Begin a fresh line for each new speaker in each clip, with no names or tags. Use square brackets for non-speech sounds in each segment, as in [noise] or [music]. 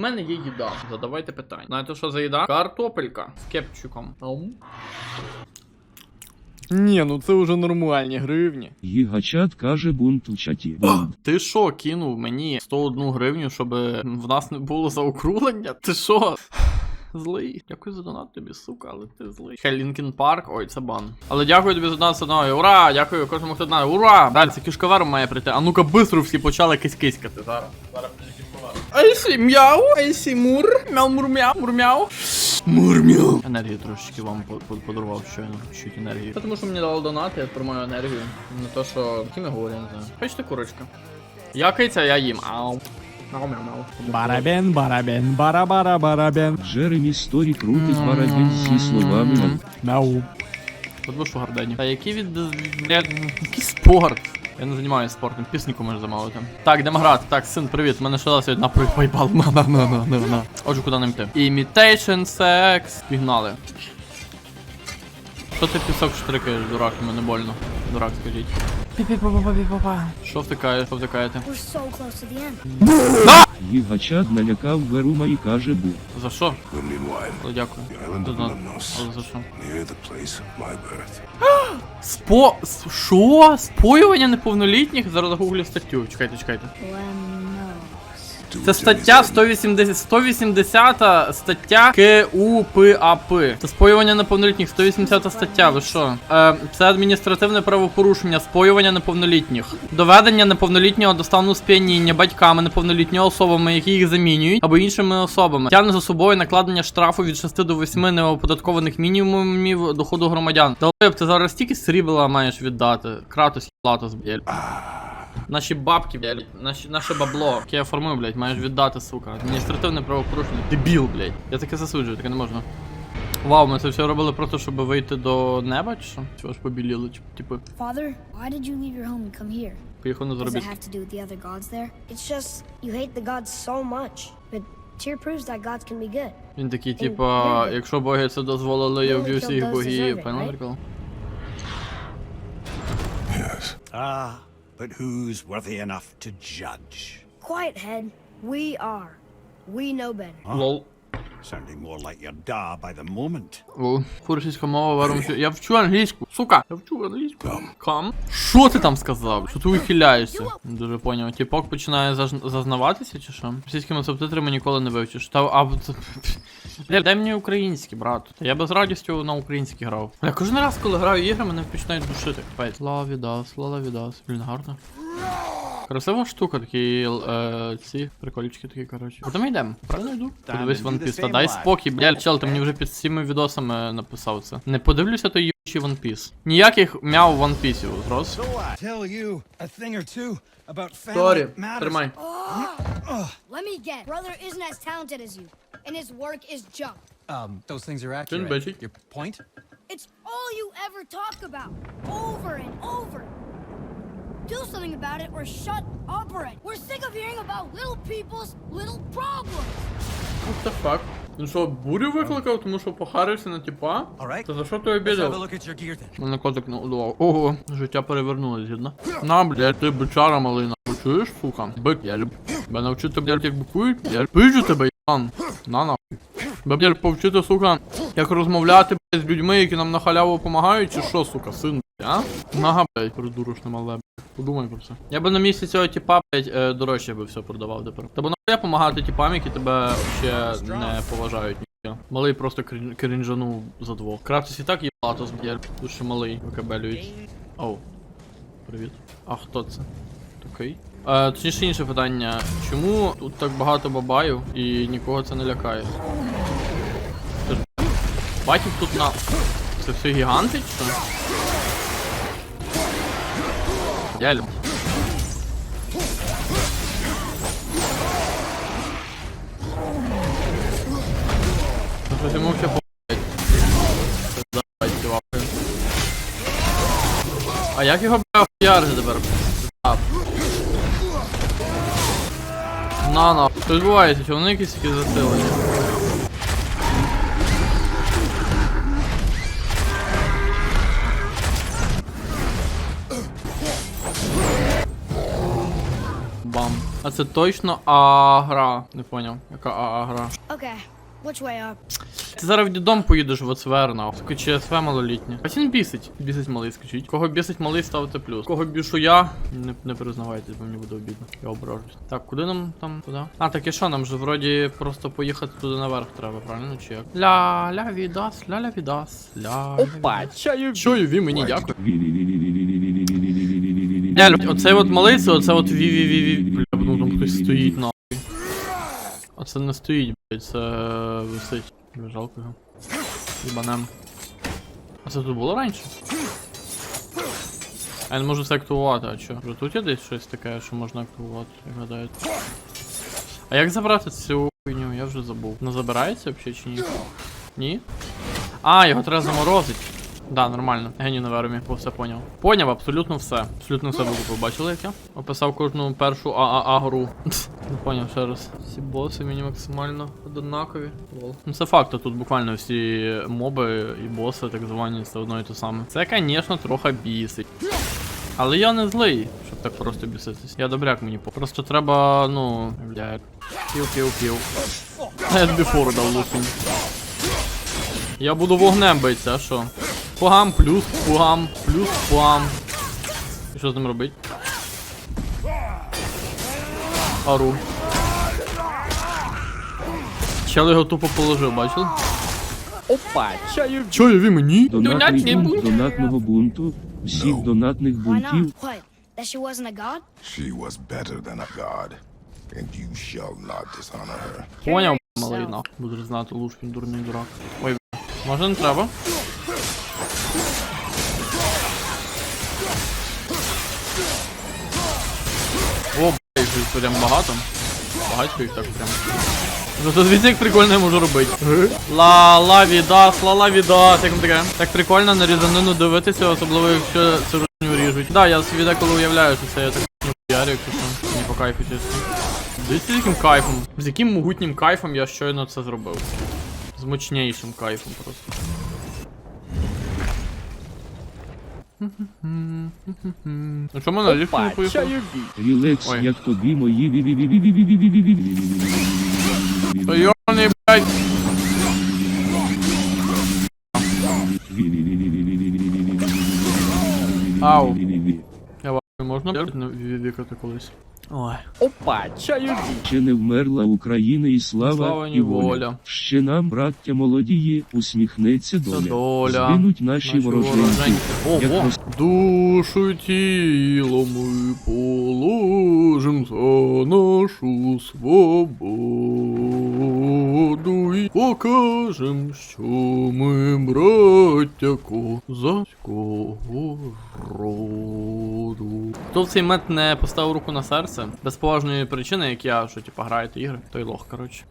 У мене є їда. Задавайте питання. Знаєте, що за їда? Картопелька з кепчуком. Ау. Ні, ну це вже нормальні гривні.
Гігачат каже бунт у чаті.
Ти що, кинув мені 101 гривню, щоб в нас не було заокруглення? Ти що? Злий. Дякую за донат тобі, сука, але ти злий. Хай Лінкін Парк, ой, це бан. Але дякую тобі за донат одною. Ура! Дякую кожному, хто донат. Ура! Далі, це кішковер має прийти. А ну-ка, бистро всі почали кись-киськати. Зараз. Зараз кішковер. Айсі мяу, айсі мур, мяу мур мяу, мур мяу. Мур-мяу. Енергію трошечки вам по- по- подарував щойно. Чуть енергії. Тому що мені дали донат, я про мою енергію. Не то, що ким я говорю, не знаю. Хочете курочка? Якається, я їм. Ау. Ау, мяу, мяу.
Барабен, барабен, бара-бара, барабен.
Джеремі Сторі крутить барабін зі словами.
Мяу.
Що гардені. Та який від... Який спорт? Я не займаюся спортом, пісніку можеш замовити. Так, йдемо грати. Так, син, привіт. Мене що сьогодні на на. Отже, куди нам йти? Imitation sex. Пігнали. Що ти пісок штрикаєш, дурак, мене больно. Дурак, скажіть. Пі-пі-па-па-пі-па-па. Що втикаєш, що втикаєте?
We're so close to the end.
Гігачат налякав Верума і каже бу.
За що?
Women
дякую. надо.
Lemnos,
Але за що? Спо... Що? Споювання неповнолітніх? Зараз загуглю статтю. Чекайте, чекайте. Це стаття 180, 180 стаття КУПАП. Це споювання неповнолітніх, 180 стаття, ви що? Е, це адміністративне правопорушення, споювання неповнолітніх. Доведення неповнолітнього до стану сп'яніння батьками неповнолітнього особами, які їх замінюють, або іншими особами. Тягне за собою накладення штрафу від 6 до 8 неоподаткованих мінімумів доходу громадян. Долб, ти зараз стільки срібла маєш віддати. Кратос латос, блядь. Наші бабки, блядь, наші, наше бабло, яке я формую, блядь, маєш віддати, сука. Адміністративне правопорушення. Дебіл, блядь. Я таке засуджую, таке не можна. Вау, ми це все робили просто, щоб вийти до неба, чи що? Чого ж побіліли, чи- типу,
Father, why did you leave your home and come here?
поїхав на
Does it have to do with the other gods there? It's just you hate the gods so much. But Tyr proves that gods can be good.
Він такий, типа, якщо боги це дозволили, я вб'ю всіх богів. Понял прикол?
Yes.
Ah, but who's worthy enough to judge?
Quiet head, we are. We know better.
Huh?
Sounding more like your da by the moment.
Лол. Російська мова варом що. Я вчу англійську. Сука, я вчу англійську. Кам. Що ти там сказав? Що ти ухиляєшся? Не Дуже поняв. Тіпок починає заж- зазнаватися чи що? Російськими субтитрами ніколи не вивчиш. Та а [laughs] дай мені український, брат. Я би з радістю на український грав. Бля, кожен раз, коли граю ігри, мене починають душити. Капець. Слава відас. Блін, гарно. Красива штука, такі е, ці прикольчики такі, коротше. Куди ми йдемо? Правильно йду? Подивись One Piece. Та дай спокій, блядь, чел, ти мені вже під всіми відосами написав це. Не подивлюся той єбучий One Piece. Ніяких мяу One Piece, зрос. Сорі, тримай.
Let me guess. Brother isn't as talented as you, and his work is junk.
Um, those things are accurate. Your point?
It's all you ever talk about, over and over. Do something about it or shut up already. We're sick of hearing about little people's little problems.
What the fuck? Ну що, бурю викликав, тому що похарився на типа? Та за що ти
Let's have a
обідав?
look at your gear then.
Мене котик наудував. Ого, життя перевернулось, згідно. На, блядь, ти бичара малий, нахуй, чуєш, сука? Бик, я люблю. Бе навчити, блядь, як бикують, я пиджу тебе, ябан. На, нахуй. Бе, блядь, повчити, сука, як розмовляти, з людьми, які нам на халяву допомагають, чи що, сука, син, а? Нага, блядь, придурочне мале, блядь. Подумай про це. Я би на місці цього типа, блядь, е, дорожче би все продавав тепер. Та бо нахуя помагати типам, які тебе ще не поважають. ніхуя. Малий просто крінжанув за двох. Крафтись і так їбато, блядь, тут ще малий викабелюють. Оу. Привіт. А хто це? Такий. Е, точніше інше питання. Чому тут так багато бабаїв і нікого це не лякає? Батьків тут на. Це все гіганти чи що? Я люблю. Ну щось йому Давай, чуваки. А як його бля хуярити тепер? На на. Що відбувається? Чи вони якісь такі засилені? Бам. А це точно агра. Не поняв. Яка агра.
Окей. Which?
Ти зараз в дідом поїдеш в ОЦВР, нахуй. Скочи СВ малолітнє. А він бісить. Бісить малий, скочить. Кого бісить малий, ставити плюс. Кого бішу я, не, не признавайтесь, бо мені буде обідно. Я ображусь. Так, куди нам там? Куди? А, так і що, нам же вроді просто поїхати туди наверх треба, правильно? Чи як? Ля, ля, відас, ля, ля, відас. Ля.
Опа, чаю.
Чаю, ви мені дякую.
Не, блядь, от малице, оце от ві ві ві ві Бля, ну там хтось стоїть
нахуй. А це не стоїть, блядь, це висить. Бля, жалко його. Ібанем. А це тут було раніше? Я не можу це активувати, а чо? Вже тут є десь щось таке, що можна активувати, як гадають. А як забрати цю хуйню? Я вже забув. Не забирається взагалі чи ні? Ні? А, його треба заморозити. Да, нормально. Геній на вермі, бо все поняв. Поняв абсолютно все. Абсолютно все викупив. Бачили, як я? Описав кожну першу ААА-гру. Не поняв ще раз. Всі боси мені максимально однакові. Ну це факт, тут буквально всі моби і боси, так звані, це одно і те саме. Це, звісно, трохи бісить. Але я не злий, щоб так просто біситись. Я добряк мені по. Просто треба, ну, блядь. Пів-пів-пів. Я тобі фору дав лупінь. Я буду вогнем битися, а що? Пугам, плюс пугам, плюс пугам. І що з ним робить? Ару. Чел його тупо положив, бачили?
Опа, чайові.
Чайові мені?
Донатний
Донятний
бунт
бунт.
донатного бунту. Всіх донатних
Why
бунтів
not? What? That she wasn't a god?
She was better than a god, and you shall not dishonor her.
Поняв, малий нах. Будеш знати Лушкін, дурний дурак. Ой, може не треба? Їх прям багато. Багатько їх так прям. Ну то звідси як прикольно я можу робити. Ла ла відас, ла ла відас, як таке? Так прикольно на різанину дивитися, особливо якщо цю ручню ріжуть. Да, я собі деколи уявляю, що це я так ярю, якщо що. Мені по кайфу чесно. Дивіться, з яким кайфом. З яким могутнім кайфом я щойно це зробив. З мощнішим кайфом просто. Ну чому на ліфт не поїхав?
Рілекс,
Ой.
як тобі мої
Та Йони, блядь. Ау. Я ва- можна не вікати колись. Ой.
Опа, чайові.
Ще не вмерла Україна і слава,
Слава
і воля.
воля.
Ще нам, браття молодії, усміхнеться доля.
доля.
Згинуть наші, вороженьки.
Ого.
роз-
Душу тіло ми положим за нашу свободу і покажем, що ми браття козацького роду. Хто в цей мет не поставив руку на серце, без поважної причини, як я, що типа граєте ігри, той лох, коротше.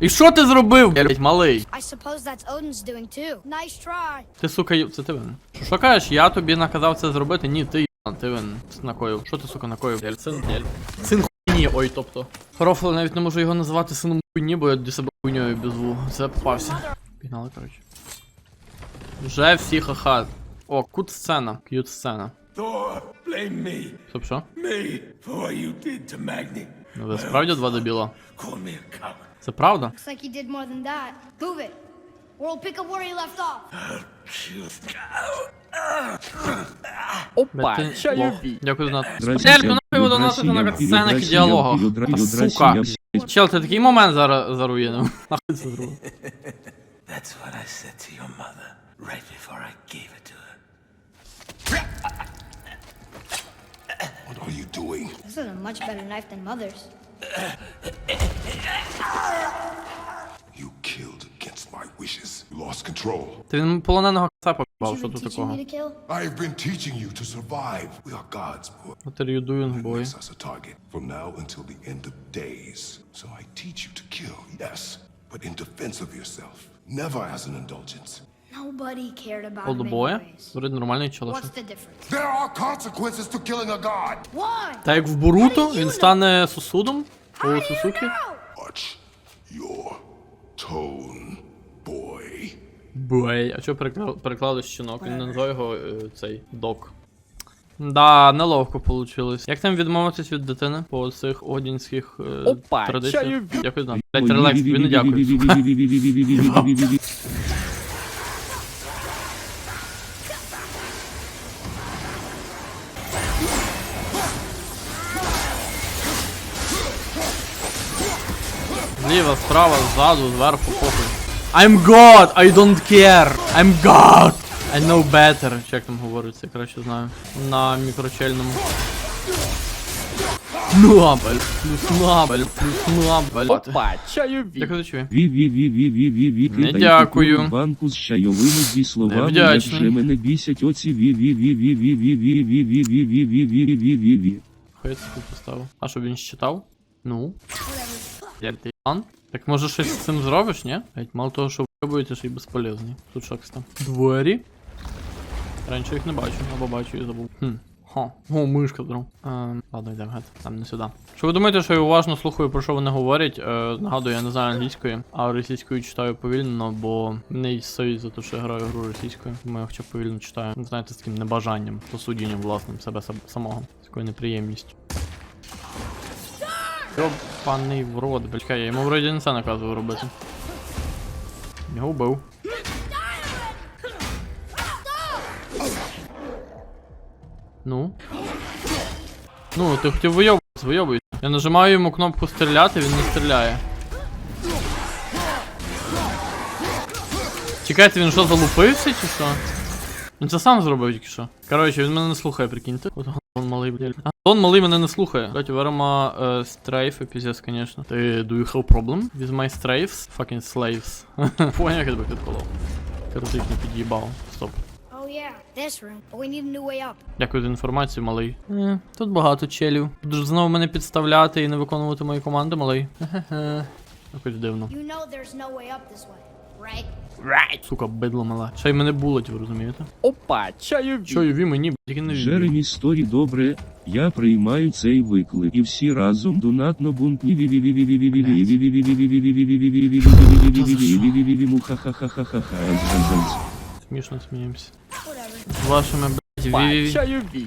І що ти зробив, блядь, малий?
I suppose that's Odin's doing too. Nice try.
Ти сука, це ти винен. Що, що кажеш, я тобі наказав це зробити? Ні, ти єбан, ти винен. Накоїв. Що ти, сука, накоїв? блядь? Син, блядь. Син хуйні, ой, тобто. Рофл навіть не можу його називати сином хуйні, бо я для себе хуйньою бізву. Це попався. Пігнали, коротше. Вже всі ха-ха. О, кут сцена. К'ют сцена. Стоп, що? Ну ви справді два
coward.
Це правда?
Опа, чайові.
Дякую за донат. Нахуй ви донатите на
здрасте,
сценах і діалогах. Сука. Чел, ти такий момент зараз заруїнив. Нахуй це зробив.
That's what I said to your mother right before I gave it to her.
What are you doing?
This is a much better knife than Mother's.
You killed against my wishes. You lost control.
Ти він полоненого кацапа
You've
бав, що
been
тут
teaching
такого?
me to kill?
I've been teaching you to survive. We are gods, boy.
What are you doing, boy?
Makes us a target from now until the end of days. So I teach you to kill, yes, but in defense of yourself, never as an indulgence.
Nobody cared about him
Олдбоя?
anyways.
Вроде нормальний чоловік.
What's the difference?
There are consequences to killing a god.
Why?
Та як в Боруто, він стане сусудом у Сусуки.
Watch your tone, boy.
Бой. А чого перекла- перекладу щінок? Він не назвав його е, цей док. Да, неловко получилось. Як там відмовитись від дитини по цих одінських е,
Опа,
традиціях?
чаю.
Дякую, да. Блять, релакс, тобі не дякую. [laughs] Зліва, справа, ззаду, зверху, похуй. I'm God, I don't care. I'm God. I know better. Чи як там говориться, я краще знаю. На мікрочельному. Набель, плюс набель, плюс набель.
Опа, чайові.
Дякую за чує.
Ві-ві-ві-ві-ві-ві-ві,
Не дякую.
банку з чайовими зі словами, як же мене бісять оці ві-ві-ві-ві-ві-ві-ві-ві-ві-ві-ві-ві-ві-ві-ві-ві.
Хай тут поставив. А що він считав? Ну. Ти Так може щось з цим зробиш, ні? Геть, мало того, що вибуєте, ще й безполезні. Тут що там? Двері. Раніше їх не бачу, або бачу і забув. Хм. Ха. О, мишка дров. Ем, ладно, йдемо геть. Там не сюди. Що ви думаєте, що я уважно слухаю, про що вони говорять? Е, нагадую, я не знаю англійської, а російською читаю повільно, бо не совість за те, що я граю гру російською. Тому я хоча б повільно читаю. Знаєте, з таким небажанням, посудінням власним себе самого. Такою неприємністю. Йобаний в рот, блядь, я йому вроді не це наказував робити. Його вбив. Ну. Ну, ти хотів вийобуватися, вийобуйся. Я нажимаю йому кнопку стріляти, він не стріляє. Чекайте, він що, залупився чи що? Він це сам зробив тільки що. Коротше, він мене не слухає, прикиньте. От он малий, блядь. Он малий мене не слухає. Блять, верма стрейфи, піздець, конечно. Ти do you have problem with my strafes? Fucking slaves. [laughs] Поняв, як тебе підколов. Коротше, не під'їбав. Стоп.
Oh.
Дякую за інформацію, малий. Е, тут багато челів. Будеш знову мене підставляти і не виконувати мої команди, малий. Хе-хе. Якось дивно.
You know there's no way up this way, Right.
Сука, бедло мала. Чай мене булить, ви розумієте?
Опа, чайові.
Чайові мені, блядь, не
Джеремі сторі добре. Я приймаю цей виклик і всі разом донатно бунтні
Смішно сміємося. Вашими блядь,
чайові.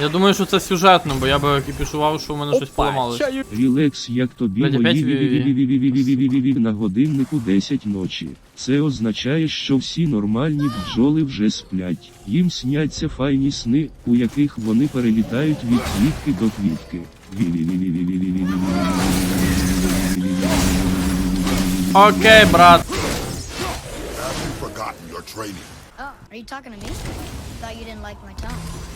Я думаю, що це сюжетно, бо я би кіпішував, що у мене щось поламалось.
Рілекс, як тобі мої на годиннику 10 ночі. Це означає, що всі нормальні бджоли вже сплять. Їм сняться файні сни, у яких вони перелітають від квітки до квітки.
Окей, брат.
Are you talking to me? Thought you didn't like my tongue.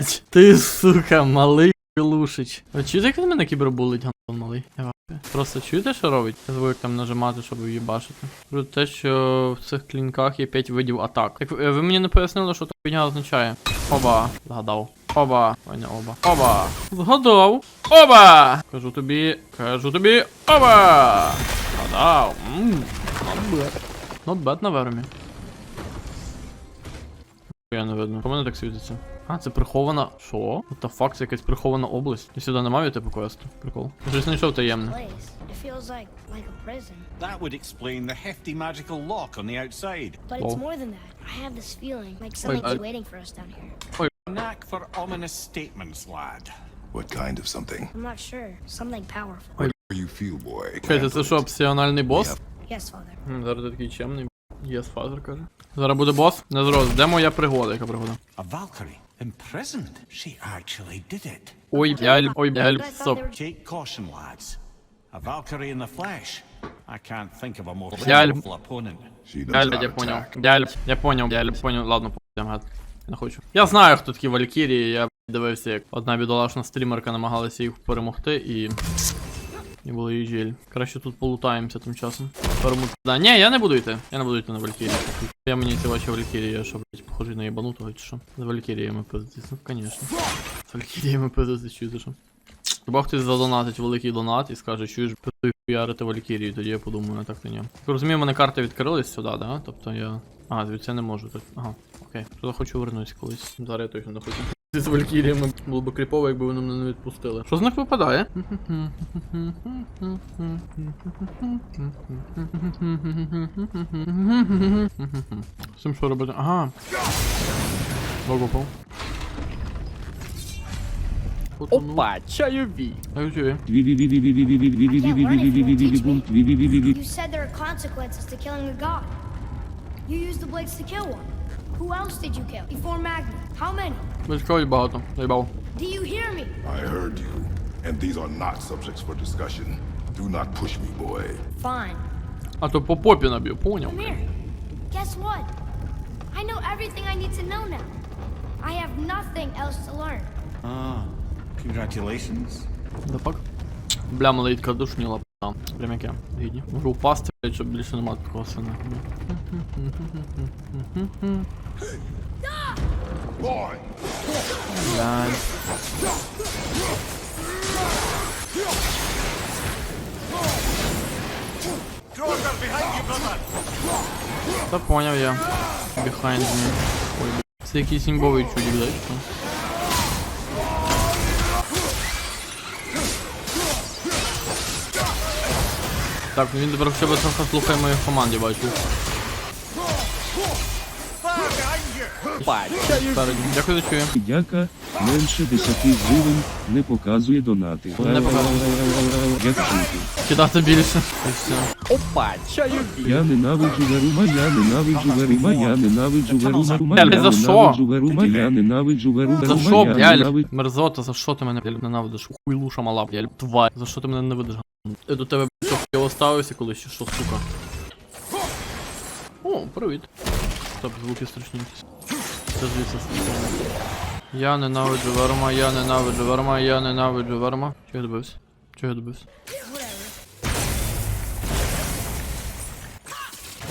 Блять, ти сука, малий лушич. Ви чуєте, як він мене кібербулить, гандон малий? Я. Просто чуєте, що робить? Я забув, там нажимати, щоб їбашити. Про те, що в цих клінках є 5 видів атак. Так ви ви мені не пояснили, що та хуйня означає. Оба. Згадав. Оба. Ой, оба. Оба. Згадав. Оба! Кажу тобі. Кажу тобі. Оба! Згадав. Ммм. Not bad. Not bad на вермі. Я не видно. Чому мене так світиться? А, це прихована. Що? The fuck, це якась прихована область. І сюди немає типу квесту. Прикол. Щось знайшов таємне.
Like like a prison.
That would explain the hefty magical lock on the outside.
But it's more than that. I have this feeling like something's
I-
waiting for us down here. Oi.
Knack for ominous statements, lad.
What kind of something?
I'm not sure. Something powerful.
What you feel, boy?
Чекайте, це що, опціональний бос?
Yes, father.
Зараз ти такий чемний. Єс, фазер каже. Зараз буде бос? Не зрозумів. Де моя пригода? Яка пригода?
A Valkyrie, imprisoned. She actually did it.
Ой, бляль, ой,
thought
стоп.
Take caution, lads. A Valkyrie in the flesh. I can't think of a more powerful opponent.
She
Бляль, я понял. Бляль, я понял, бляль, понял. Ладно, понял, гад. Я не хочу. Я знаю, хто такі валькірії, я дивився, як одна бідолашна стрімерка намагалася їх перемогти і. І було їй жаль. Краще тут полутаємося тим часом. Перемут. Да, ні, я не буду йти. Я не буду йти на Валькірію. Я мені ці ваші Валькірії, я що, блядь, похожий на єбанутого чи що? З Валькіріями пиздитись, ну, конечно. З Валькіріями пиздитись, чуєте що? Хіба хтось задонатить великий донат і скаже, чуєш, пиздуй хуярити Валькірію, тоді я подумаю, а так то ні. Розумію, мене карти відкрились сюди, да? Тобто я. Ага, звідси не можу. Так. Ага, окей. Туди хочу вернутися колись. Зараз я точно не хочу. [laughs] З Валькіріями було б кріпово, якби вони мене не відпустили. Що з них випадає? З цим що робити? Ага. Логопов.
Опа, чайові.
А чує.
You said there are consequences to killing a god. You used the blades to kill one. Who else did you kill before Magni? How many?
Військовий багато. Заїбав.
Do you hear me?
I heard you, and these are not subjects for discussion. Do not push me, boy.
Fine.
А то по попі наб'ю, поняв.
Come here. Guess what? I know everything I need to know now. I have nothing else to learn.
Ah, congratulations.
Да пак. Бля, малитка душніла, там. Прям яке. Гідні. Можу впасти, блядь, щоб більше нема такого сина.
Boy!
Блядь. Та поняв я. Behind me. Ой, блядь. Це якийсь імбовий чудик, да? Так, він тепер хоча б трохи слухає моїх команд, я бачу. Спереді. Дякую за чує.
Дяка, менше 10 гривень, не показує донати.
Не показує.
Як.
Кидати більше. І все.
Опа, чайові.
Я ненавиджу Верума, я ненавиджу Верума, я ненавиджу Верума, Рума,
Блядь, за що?
ненавиджу Верума, я ненавиджу Верума,
За що,
я
блядь?
ненавиджу.
Мерзота, за що ти мене блядь, ненавидиш? Хуйлуша мала, блядь, тварь. За що ти мене ненавидиш? Я до тебе хуйово ставився колись, що, сука? О, привіт. Стоп, звуки страшні. Це звідси слухаємо. Я ненавиджу верма, я ненавиджу верма, я ненавиджу верма. Чого я добився? Чого я добився?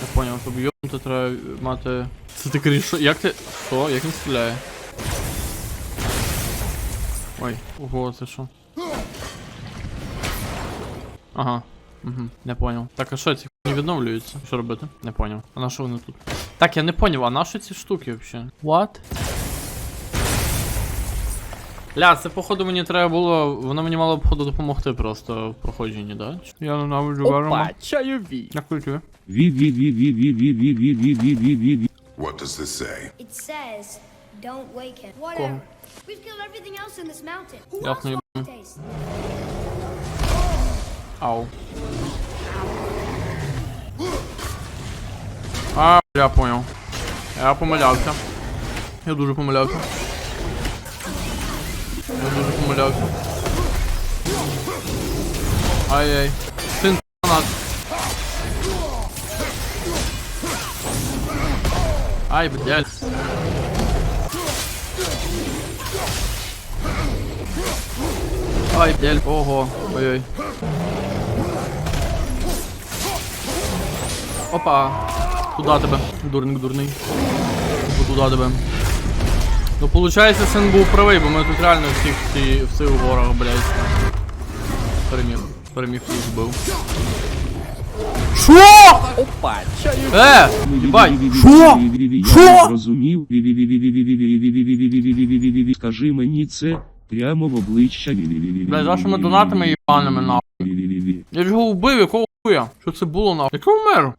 Я поняв, щоб йобнути треба мати... Це ти криш? Як ти... Що? Як він стріляє? Ой, ого, це що? Ага. Угу, не понял. Так, а що ці хуйні відновлюються? Що робити? Не поняв. А на що вони тут? Так, я не поняв, а на що ці штуки вообще? What? Ля, це походу мені треба було. Воно мені мало походу допомогти просто в проходженні, да? Я ненавиджу верма.
Опа, чайові.
Дякую тобі.
What does this say?
It says, don't wake him. Whatever. We've killed everything else in this mountain. Who else?
Au.
Ah, é a
É apanhou. Ela pomolhava. Eu duro pomolhava. Eu duro pomolhava. Ai ai. Sentanado. Ai, bedelho. Ai, bedelho. Oh, oh. Oi, oi. Опа. Туда тебе. Дурник дурний. Бо туда тебе. Ну получається син був правий, бо ми тут реально всіх всі, всі у горах, блядь. Переміг. Переміг всіх збив. Шо?
Опа, чаю.
Е! Їбать! Шо? Шо?
Розумів. Скажи мені це прямо в обличчя.
Блядь,
з
вашими донатами їбаними нахуй. Я ж його вбив, якого хуя? Що це було
на...
Якому
меру?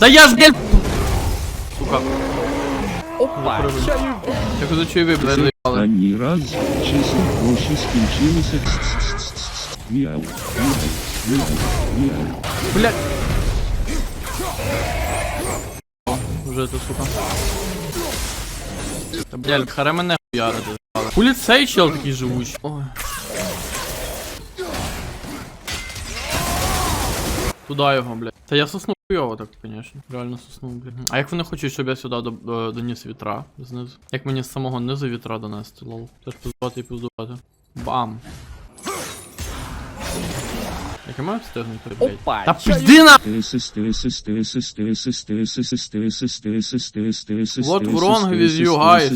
Да я ж, гель! Сука. Я куди чую вибрали.
Ані раз числа гроші скінчилися. Мяу. Мяу.
Блядь. Уже это, сука. Та, блядь, харе мене. Хулі цей чел такий живучий. Ой. Туда його, блядь. Та я сосну. хуйово так, конечно. Реально соснув, блін. А як вони хочуть, щоб я сюди до, доніс вітра знизу? Як мені з самого низу вітра донести, лол? Теж пиздувати і пиздувати. Бам! Як я маю встигнути, блядь?
Опа,
Та
чаю.
пизди на!
What
wrong with you guys?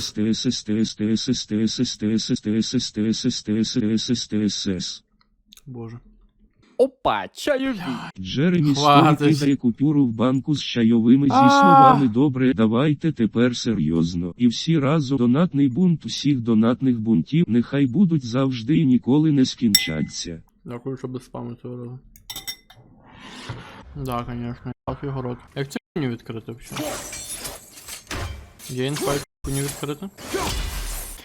Боже.
Опа, чайові.
Джеремі
Хватить.
Сторі купюру в банку з чайовими зі словами Добре, давайте тепер серйозно. І всі разом донатний бунт усіх донатних бунтів нехай будуть завжди і ніколи не скінчаться.
Дякую, що без спаму цього разу. Да, конечно. Так його рот. Як це не відкрити взагалі? Є інфайт не відкрити?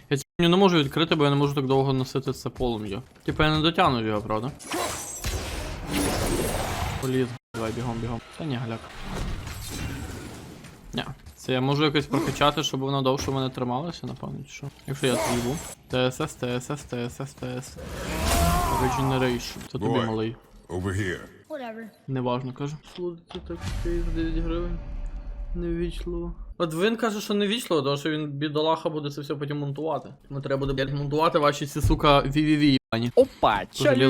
Я цю не можу відкрити, бо я не можу так довго носити це полум'я. Типа я не дотягну його, правда? Поліз, давай бігом, бігом. Та ні, галяк. Ня. Це я можу якось прокачати, щоб воно довше в мене трималося, напевно, чи що. Якщо я це їбу. ТСС, ТСС, ТСС, ТС. Regeneration. Це тобі малий.
Over here.
Whatever.
Неважно, кажу. Слухайте, так за 9 гривень. Невічливо. От він каже, що невічливо, тому що він бідолаха буде це все потім монтувати. Не треба буде блядь, монтувати ваші ці сука VVV їбані.
Опа,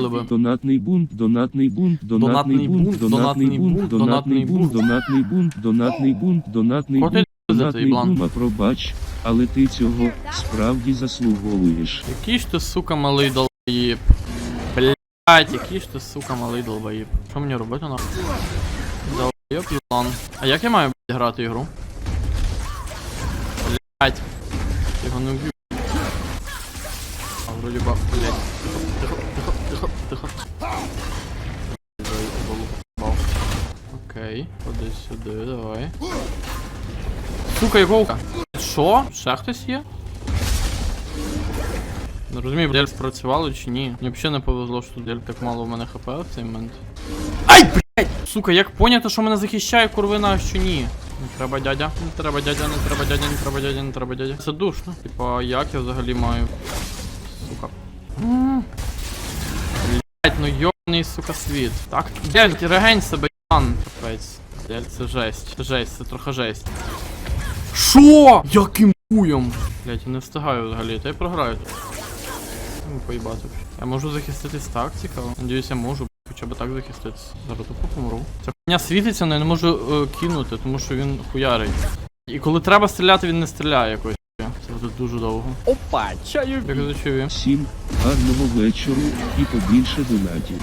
би.
Донатний бунт, донатний бунт, донатний бунт, донатний бунт, донатний бунт, донатний бунт, донатний бунт, донатний бунт,
за
донатний бунт, пробач, але ти цього справді заслуговуєш.
Який ж ти, сука, малий долбоїб. Блять, який ж ти, сука, малий долбоїб. Що мені робити нахуй? Долбоїб їблан. А як я маю блядь, грати ігру? Блять. Його не вб'ю. А вроді ба, блять. Тихо, тихо, тихо, тихо. Окей, ходи сюди, давай. Сука, якого? Що? Ще хтось є? Не розумію, дель спрацювало чи ні. Мені взагалі не повезло, що дель так мало в мене хп в цей момент. Ай, блядь! Сука, як поняти, що мене захищає курвина, а що ні? Не треба дядя, не треба дядя, не треба дядя, не треба дядя, не треба дядя. Це душно. Типа, як я взагалі маю. Сука. М. Блядь, ну йобаний, сука, світ. Так, дель, регень себе, ян. Капець. Дель, це жесть. Це жесть, це трохи жесть. Шо? Яким хуєм? Блять, я не встигаю взагалі, та я програю тут. Ну, поїбати. Я можу захиститись так, цікаво. Надіюсь, я можу хоча б так захиститись. Зараз тупо помру. Ця хуйня світиться, але я не можу е, кинути, тому що він хуярить. І коли треба стріляти, він не стріляє якось. Це буде дуже довго.
Опа, чайові.
Як зачув
Всім гарного вечору і побільше донатів.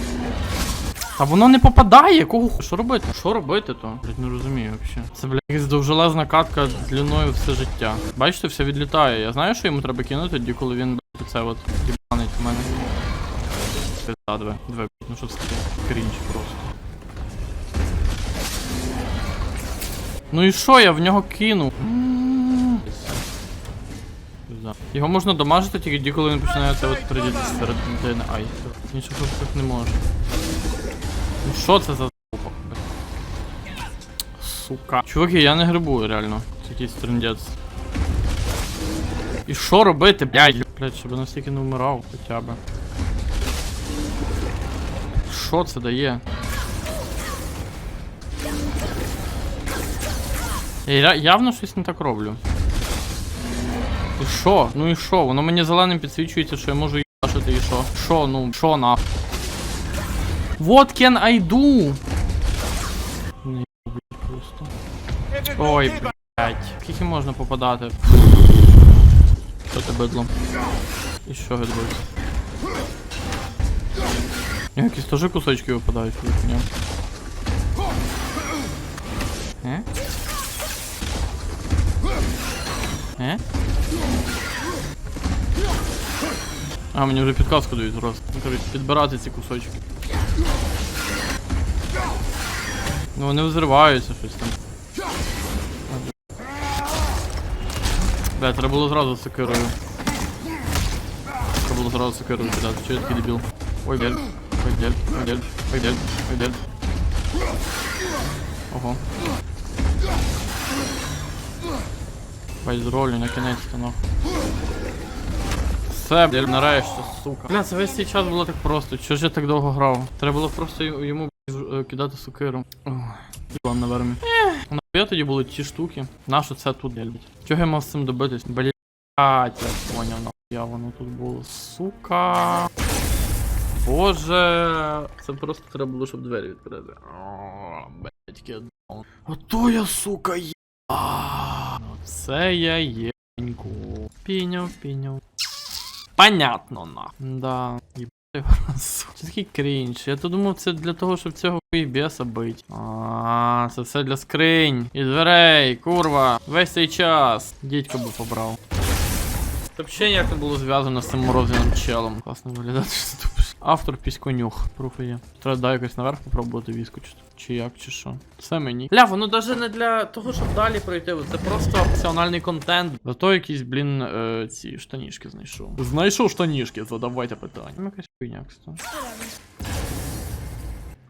А воно не попадає, якого ху- Що робити? Що робити то? Блять, не розумію взагалі. Це, блядь, якась довжелезна катка длиною все життя. Бачите, все відлітає. Я знаю, що йому треба кинути, тоді коли він блядь, це от. Пизда, две. Две, блядь, ну що це? Крінж просто. Ну і що я в нього кинув? Його можна домажити тільки коли він починає це от придіти середини. Ай, в інших випадках не може. Ну що це за залупа? Сука. Чуваки, я не грибую, реально. Це якийсь трендець. І що робити, блядь? Блядь, щоб я настільки не вмирав хоча б. Що це дає? Я явно щось не так роблю. І що? Ну і що? Воно мені зеленим підсвічується, що я можу їбашити і що? Що, ну, що нахуй? What can I do? Не просто. Ой, блядь. Скільки можна попадати? Що ти бидло? І що відбувається? Якісь теж кусочки випадають, ні? Е? Е? А, мені вже підказку дають зараз. Ну, Кажуть, підбирати ці кусочки. Ну вони взриваються щось там. Бля, треба було зразу сокирою. Треба було зразу сокирою кидати, чого я такий дебіл? Ой, дель. Ой, дель, ой, дель. Ого. Байзролі на кінець то нахуй. Все, блядь, нарешті, сука. Бля, це весь цей час було так просто. Чого ж я так довго грав? Треба було просто йому е, кидати сокиру. Ой, на вермі. Нахуя тоді були ті штуки. Нащо це тут делять? Чого я мав з цим добитись? Блять, я поняв, нахуя воно тут було. Сука. Боже, це просто треба було, щоб двері відкрити. Кидав. Ото я, сука, є. Це я єньку. Піняв, піняв. Понятно, на. Да. [laughs] Це такий крінж. Я то думав, це для того, щоб цього хуєбеса бить. А, це все для скринь. І дверей, курва. Весь цей час. Дідько би побрав. Це взагалі ніяк не було зв'язано з цим морозивним челом. Класно виглядати, що пишеш. Автор піськонюх, пруфи є. Треба да якось наверх попробувати віскочити. Чи як, чи що. Все мені. Ля, воно навіть не для того, щоб далі пройти. Це просто опціональний контент. Зато якісь, блін, е, ці штанішки знайшов. Знайшов штанішки, задавайте питання. Ну, якась хуйня, кстати.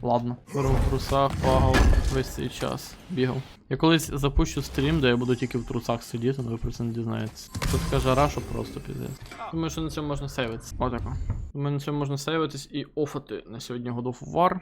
Ладно, беру в трусах, пагав весь цей час. Бігав. Я колись запущу стрім, де я буду тільки в трусах сидіти, але ви про це не дізнаєтесь. Тут така жара, що просто піздець. Думаю, що на цьому можна сейвитись. Отако. Думаю, на цьому можна сейвитись і офати на сьогодні годов War.